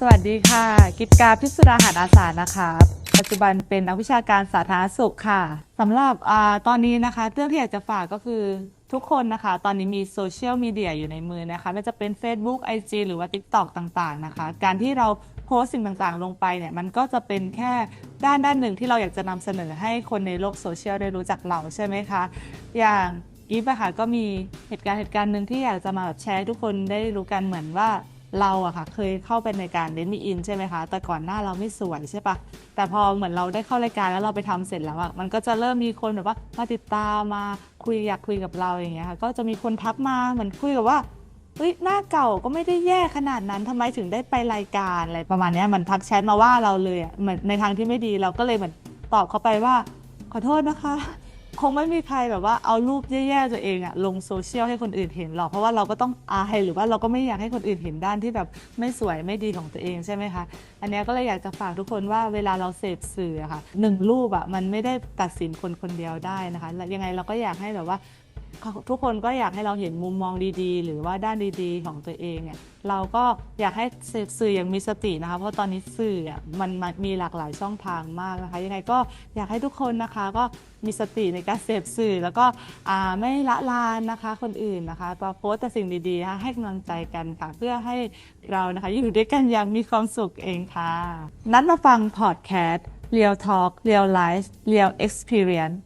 สวัสดีค่ะ กิตการพิสุดาหาดอาสานะคะ ปัจจุบันเป็นนักวิชาการสาธารณสุขค่ะสำหรับอตอนนี้นะคะ เรื่องที่อยากจะฝากก็คือทุกคนนะคะ ตอนนี้มีโซเชียลมีเดียอยู่ในมือนะคะไม่จะเป็น Facebook IG หรือว่า TikTok ต่างๆนะคะ การที่เราโพสต์สิ่งต่างๆ ลงไปเนี่ย มันก็จะเป็นแค่ด้านด้านหนึ่งที่เราอยากจะนำเสนอให้คนในโลกโซเชียลได้รู้จักเราใช่ไหมคะ อย่างอีฟอะค่ะก็มีเหตุการณ์เหตุการณ์หนึ่งที่อยากจะมาแบบแชร์ทุกคนได้รู้กันเหมือนว่า เราอะค่ะเคยเข้าไปในการเดนมีอินใช่ไหมคะ แต่ก่อนหน้าเราไม่สวยใช่ปะแต่พอเหมือนเราได้เข้ารายการแล้วเราไปทำเสร็จแล้วอะมันก็จะเริ่มมีคนแบบว่ามาติดตามมาคุยอยากคุยกับเราอย่างเงี้ยค่ะก็จะมีคนทักมาเหมือนคุยกับว่าเฮ้ยหน้าเก่าก็ไม่ได้แย่ขนาดนั้นทำไมถึงได้ไปรายการอะไรประมาณเนี้ยมันทักแชทมาว่าเราเลยอะเหมือนในทางที่ไม่ดีเราก็เลยเหมือนตอบเขาไปว่า ขอโทษนะคะ คงไม่มีใครแบบว่าเอารูปแย่ๆตัวเองอะลงโซเชียลให้คนอื่นเห็นหรอก เพราะว่าเราก็ต้องอายหรือว่าเราก็ไม่อยากให้คนอื่นเห็นด้านที่แบบไม่สวยไม่ดีของตัวเองใช่ไหมคะ อันนี้ก็เลยอยากจะฝากทุกคนว่าเวลาเราเสพสื่ออะค่ะหนึ่งรูปอะมันไม่ได้ตัดสินคนคนเดียวได้นะคะและยังไงเราก็อยากให้แบบว่า ทุกคนก็อยากให้เราเห็นมุมมองดีๆ หรือว่าด้านดีๆ ของตัวเองเนี่ยเราก็อยากให้เสพสื่ออย่างมีสตินะคะเพราะตอนนี้สื่ออะมันมีหลากหลายช่องทางมากนะคะยังไงก็อยากให้ทุกคนนะคะก็มีสติในการเสพสื่อ แล้วก็ไม่ละลานนะคะคนอื่นนะคะโพสแต่สิ่งดีๆนะคะให้กำลังใจกันค่ะ เพื่อให้เรานะคะอยู่ด้วยกันอย่างมีความสุขเองค่ะ นัดมาฟังพอดแคสต์ Real Talk Real Life Real Experience